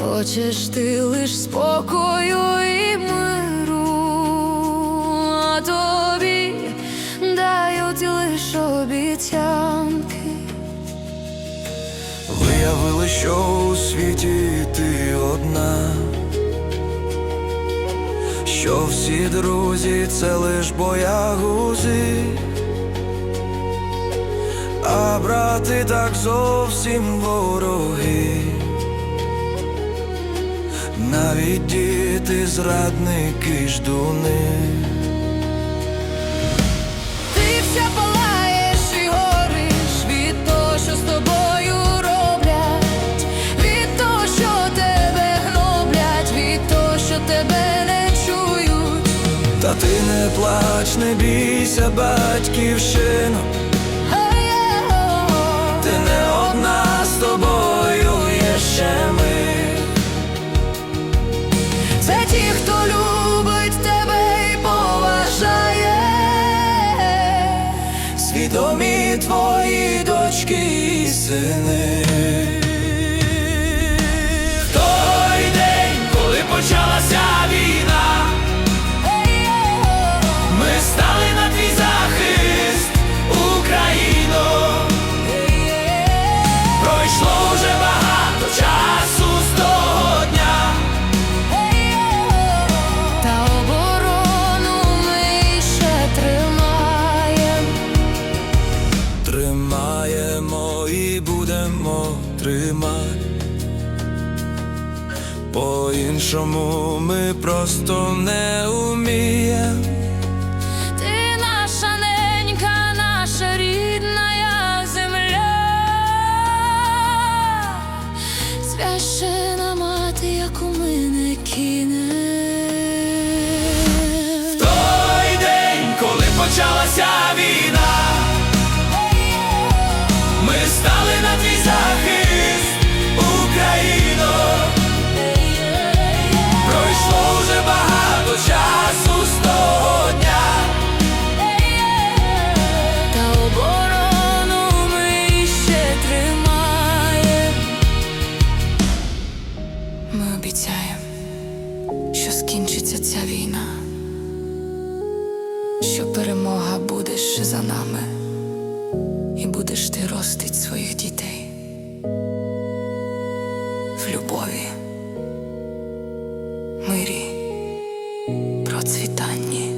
Хочеш ти лиш спокою і миру, а тобі дають лиш обіцянки. Виявили, що у світі ти одна, що всі друзі це лиш боягузи, а брати так зовсім вороги. Навіть діти, зрадники, ждуни. Ти вся палаєш і гориш від того, що з тобою роблять, від того, що тебе гноблять, від того, що тебе не чують. Та ти не плач, не бійся, батьківщину. Дочки і будемо тримати. По-іншому ми просто не уміємо. Ти наша ненька, наша рідна земля, священа мати, яку ми не кинем. Ми обіцяємо, що скінчиться ця війна, що перемога буде ще за нами, і будеш ти ростить своїх дітей в любові, мирі, процвітанні.